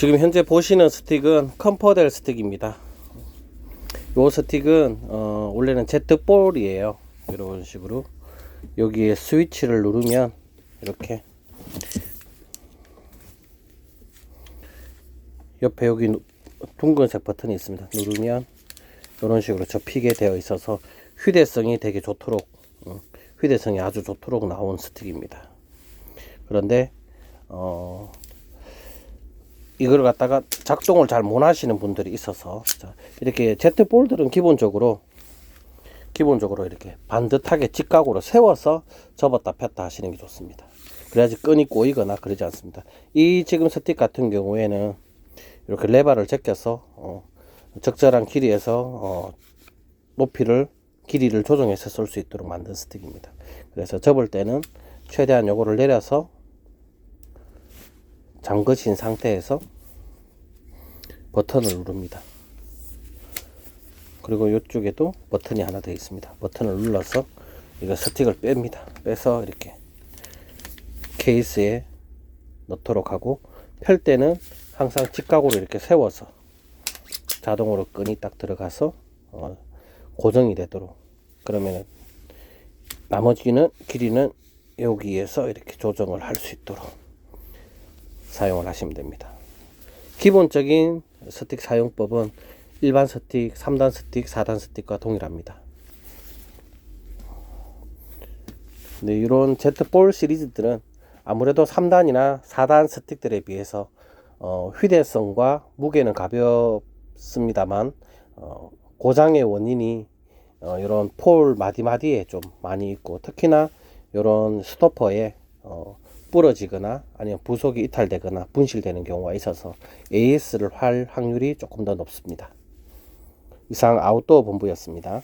지금 현재 보시는 스틱은 컴퍼델 스틱입니다. 요 스틱은 어, 원래는 제트볼이에요. 이런 식으로 여기에 스위치를 누르면 이렇게 옆에 여기 누- 둥근색 버튼이 있습니다. 누르면 이런 식으로 접히게 되어 있어서 휴대성이 되게 좋도록 어, 휴대성이 아주 좋도록 나온 스틱입니다. 그런데 어, 이걸 갖다가 작동을 잘 못 하시는 분들이 있어서 자, 이렇게 제트 볼들은 기본적으로 기본적으로 이렇게 반듯하게 직각으로 세워서 접었다 폈다 하시는 게 좋습니다. 그래야지 끈이 꼬이거나 그러지 않습니다. 이 지금 스틱 같은 경우에는 이렇게 레바를 제껴서 어, 적절한 길이에서 어, 높이를 길이를 조정해서 쓸수 있도록 만든 스틱입니다. 그래서 접을 때는 최대한 요거를 내려서 잠그신 상태에서 버튼을 누릅니다. 그리고 이쪽에도 버튼이 하나 되어 있습니다. 버튼을 눌러서 이거 스틱을 뺍니다. 빼서 이렇게 케이스에 넣도록 하고 펼 때는 항상 직각으로 이렇게 세워서 자동으로 끈이 딱 들어가서 어, 고정이 되도록 그러면 나머지는 길이는 여기에서 이렇게 조정을 할 수 있도록 사용을 하시면 됩니다. 기본적인 스틱 사용법은 일반 스틱, 3단 스틱, 4단 스틱과 동일합니다. 네, 이런 제트볼 시리즈들은 아무래도 3단이나 4단 스틱들에 비해서 어, 휴대성과 무게는 가볍습니다만 어, 고장의 원인이 어, 이런 폴 마디마디에 좀 많이 있고 특히나 이런 스토퍼에 어, 부러지거나 아니면 부속이 이탈되거나 분실되는 경우가 있어서 AS를 할 확률이 조금 더 높습니다. 이상 아웃도어 본부였습니다.